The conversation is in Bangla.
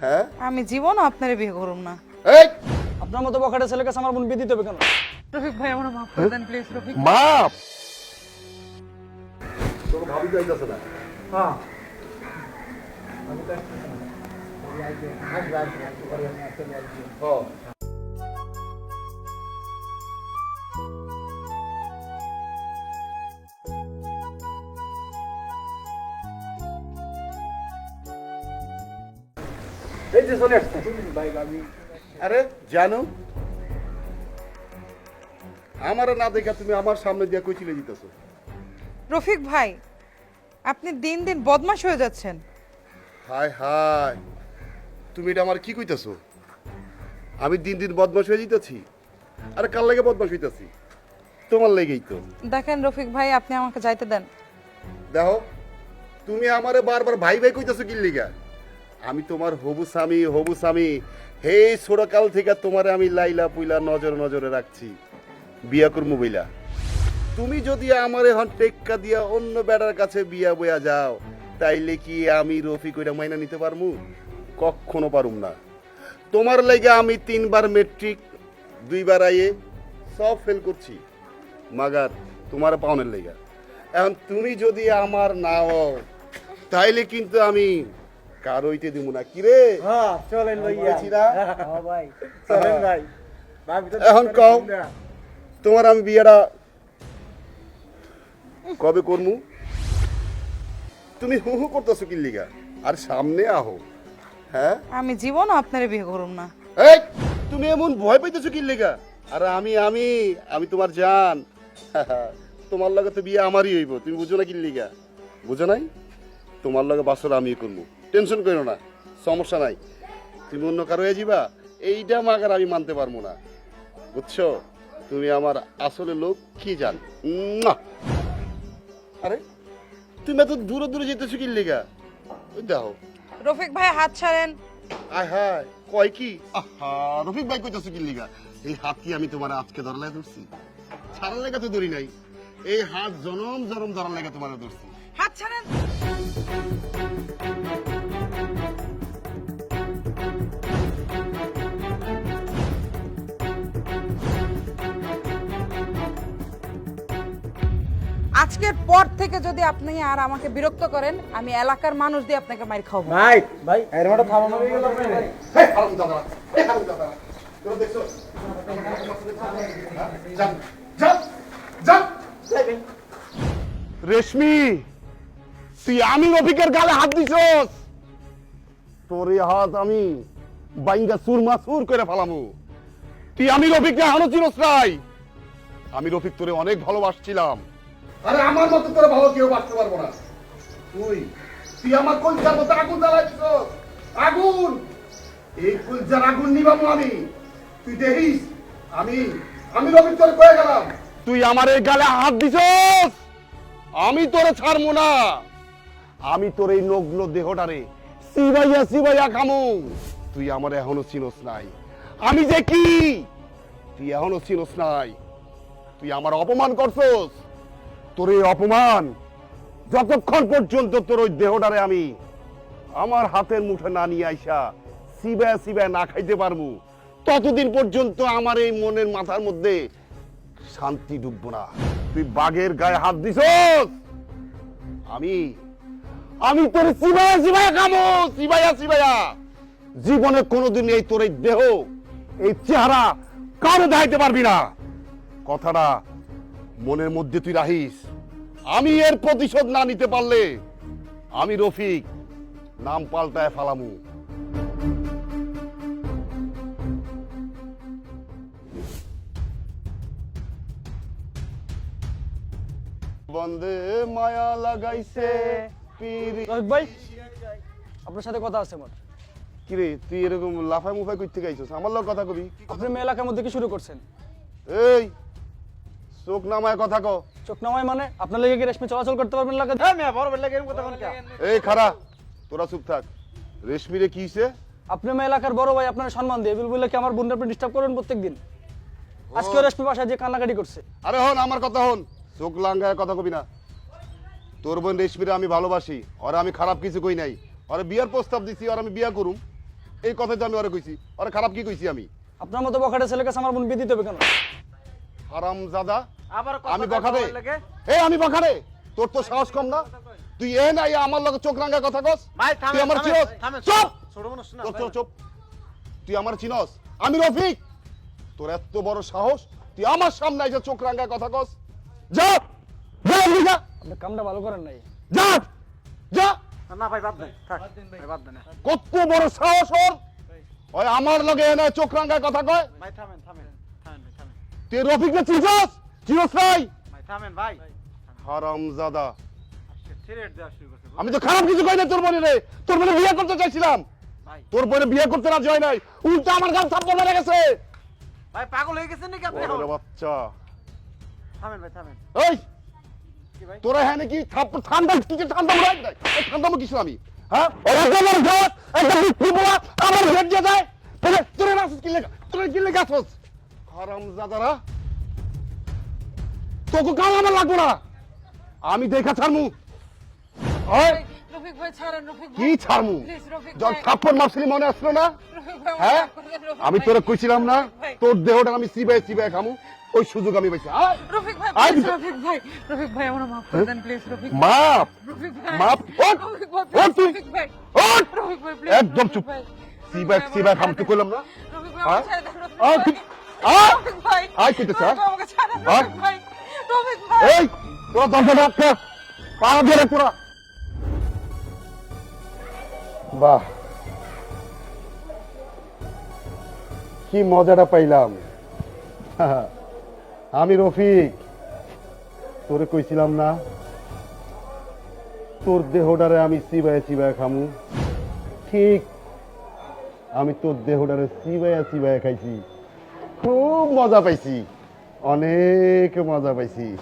হ্যাঁ? আমি জীবন আপনার বিয়ে করুন না। এই! আপনার মতো বকাটা ছেলেকে আমার বোন বিয়ে দিতে হবে কেন? রফিক ভাই আমার মাফ করে দেন প্লিজ রফিক। মাপ তোর ভাবি তো আইতাছে না। হ্যাঁ হ্যাঁ এই যে চলে আসছে। আমি আরে জানো আমার না দেখা তুমি আমার সামনে দিয়ে কই চিলে দিতেছো। রফিক ভাই আপনি দিন দিন বদমাশ হয়ে যাচ্ছেন। হাই হাই তুমি এটা আমার কি কইতাছো? আমি দিন দিন বদমাশ হয়ে যেতেছি আরে কার লাগে বদমাশ হইতাছি? তোমার লেগেই তো। দেখেন রফিক ভাই আপনি আমাকে যাইতে দেন। দেখো তুমি আমারে বারবার ভাই ভাই কইতাছো কি লিগা আমি তোমার হবু স্বামী হবু স্বামী। হে ছোটকাল থেকে তোমারে আমি লাইলা পুইলা নজর, নজরে রাখছি। বিয়া করব বইলা। তুমি যদি আমার এখন টেক্কা দিয়া অন্য বেড়ার কাছে বিয়া বইয়া যাও, তাইলে কি আমি রফি কইরা মাইনা নিতে পারমু? কখনো পারুম না। তোমার লাগে আমি তিনবার মেট্রিক দুইবার আইয়ে সব ফেল করছি। মাগার, তোমার পাওনের লেগা এখন তুমি যদি আমার না হও, তাইলে কিন্তু আমি কারইতে দিব না। কি রে? হ্যাঁ চলেন ভাইয়া। হ্যাঁ ভাই চলেন ভাই। এখন কও। তোমার আমি বিয়েটা কবে করমু? তুমি হু হু করতেছো কি লিগা? আর সামনে আহো হ্যাঁ? আমি জীবনও আপনারে বিয়ে করুম না। এই তুমি এমন ভয় পাইতেছো কি লিগা? আর আমি আমি আমি তোমার জান। তোমার লগে তো বিয়ে আমারই হইব তুমি বুঝো না কি লিগা? বুঝো নাই? তোমার লগে বাসর আমি করব টেনশন করো না সমস্যা নাই। তুমি অন্য কারও হয়ে যাবা এইটা মাগার আমি মানতে পারব না। বুঝছ? তুমি আমার আসলে লোক কি জান? উম্মুয়া। আরে তুমি এত দূরে দূরে যেতেছো কি লিগা? ওই দেখো। রফিক ভাই হাত ছাড়েন। আয় হায় কয় কি? আহা রফিক ভাই কইতাছো কি লিগা? এই হাত কি আমি তোমার আজকে ধরলে ধরছি? ছাড়ার লেগে তো ধরি নাই। এই হাত জনম জনম ধরার লেগে তোমার ধরছি। হাত ছাড়েন। আজকের পর থেকে যদি আপনি আর আমাকে বিরক্ত করেন আমি এলাকার মানুষ দিয়ে আপনাকে মার খাওয়াবো। ভাই ভাই এর মতো থামানো হয়ে গেল ভাই। হেই হারাম দাদা এই দাদা তোরা দেখছ? যান যান যান। রেশমি তুই আমি রফিকের গালে হাত দিছস। তোর এই হাত আমি বাইঙ্গা সুরমা সুর করে ফেলামু। তুই আমি রফিককে এখনও চিনস নাই। আমি রফিক তোরে অনেক ভালোবাসছিলাম। আরে আমার মতো তোরে ভালো কেউ বাঁচতে পারব না। তুই তুই আমার কলজার মতো আগুন জ্বালাই আগুন! এই কলজার আগুন নিবামু আমি। তুই দেখিস, আমি আমি তোরে কয়ে গেলাম। তুই আমার এই গালে হাত দিছস? আমি তোরে ছাড়বো না। আমি তোর এই নগ্ন দেহটারে সিবাইয়া সিবাইয়া খামু। তুই আমার এখনও চিনস নাই। আমি যে কি? তুই এখনও চিনস নাই। তুই আমার অপমান করছস। তোর এই অপমান, যতক্ষণ পর্যন্ত তোর ওই দেহটারে আমি আমার হাতের মুঠে না নিয়ে আইসা সিবা সিবা না খাইতে পারব, ততদিন পর্যন্ত আমার এই মনের মাথার মধ্যে শান্তি ডুববো না। তুই বাঘের গায়ে হাত দিছস? আমি আমি তোর সিবায়া সিবায়া খামো, সিবায়া সিবায়া। জীবনে কোনোদিন এই তোর এই দেহ, এই চেহারা কারও দেখাইতে পারবি না। কথাটা মনের মধ্যে তুই রাখিস। আমি এর প্রতিশোধ না নিতে পারলে আমি রফিক নাম পাল্টায় ফালামু। বন্দে মায়া লাগাইছে ভাই আপনার সাথে কথা আছে আমার। কিরে তুই এরকম লাফাই মুফাই করতে গাইছিস আমার লোক কথা কবি। আপনি মেয়ে এলাকার মধ্যে কি শুরু করছেন? এই চোখ নামায় কথা কো চোখ নামায় মানে? আপনার লেগে কি রেশমি চলাচল করতে পারবেন এলাকা হ্যাঁ মেয়ে বড় বেলা এরকম কথা কোন? এই খারা তোরা চুপ থাক। রেশমিরে কি হইছে? আপনি মেয়ে এলাকার বড় ভাই আপনার সম্মান দিয়ে। বিল বলে কি আমার বোনটা আপনি ডিস্টার্ব করবেন প্রত্যেকদিন? আজকে রেশমি বাসায় যে কান্নাকাটি করছে। আরে হন আমার কথা হন। চোখ লাঙ্গায় কথা কবি না। তোর বোন রেশমিরে আমি ভালোবাসি। আর আমি খারাপ কিছু কই নাই। আর বিয়ার প্রস্তাব দিছি আর আমি বিয়া করুম। এই কথা তো আমি ওরে কইছি। ওরে খারাপ কি কইছি আমি? আপনার মতো বখাটে ছেলের কাছে আমার বোন বিয়ে দিতে হবে কেন? হারাম জাদা আবার আমি বখারে এই আমি বখারে তোর তো সাহস কম না। তুই এ না আমার লগে চোখ রাঙ্গা কথা কস। তুই আমার চিনস। চুপ! চুপ! চুপ চুপ তুই আমার চিনস। আমি রফিক। তোর এত বড় সাহস। তুই আমার সামনে এসে চোখ রাঙ্গা কথা কস। যা! যা যা! আপনি কামটা ভালো করেন নাই। যা! যা! না ভাই বাদ দেন। থাক ভাই। বাদ দেন। কত বড় সাহস ওর! ওই আমার লগে এনে চোখ রাঙ্গা কথা কয়। ভাই থামেন থামেন থামেন ভাই থামেন। তুই রফিককে চিনস ভাই! থামেন ভাই। হারাম জাদা থ্রেট দেওয়া শুরু করছে আমি তো খারাপ কিছু কই না তোর বোনে রে। তোর বোনে বিয়ে করতে চাইছিলাম। তোর বোনে বিয়ে করতে রাজি হয় নাই। উল্টা আমার গান থাপ্পড় মেরে গেছে। ভাই পাগল হয়ে গেছেন নাকি আপনি ওরে বাচ্চা। থামেন ভাই থামেন। এই! কি ভাই? তোরা হ্যাঁ নাকি থাপ্পড় ঠান্ডা কি ঠান্ডা দেয়? এই ঠান্ডা মুখ আমি? হ্যাঁ? ওরা আমার ঘর একটা মিষ্টি পোলা আমার ভেট দিয়ে যায় তোরে তোরে রাসুস কিলে তোরে কিলে গাছস হারাম জাদারা তোকে কাল আমার লাগবো না। আমি দেখা ছাড়মু। কি ছাড়মু? যখন থাপ্পড় মারছিলি মনে আসলো না? হ্যাঁ? আমি তোরা কইছিলাম না তোর দেহটা আমি সিবাই সিবাই খামু। ওই সুযোগ আমি পাইছি। রফিক ভাই আয়। প্লিজ দিতে- রফিক ভাই। রফিক ভাই আমার মাফ করে দেন প্লিজ রফিক ভাই। মাপ রফিক ভাই মাপ রফিক ভাই প্লিজ তুই। রফিক ভাই। ওঠ। রফিক ভাই প্লিজ একদম চুপ। সিবাই সিবাই খাম তুই কইলাম না? রফিক ভাই আয়, রফিক হ্যাঁ? আমাকে ছাড়েন ভাই। বাহ। কি মজাটা পাইলাম। আমি রফিক। তোরে কইছিলাম না, তোর দেহটারে আমি চিবায় চিবায় খামু। ঠিক, আমি তোর দেহটারে চিবায়া চিবায়া খাইছি। খুব মজা পাইছি। অনেক মজা পাইছি।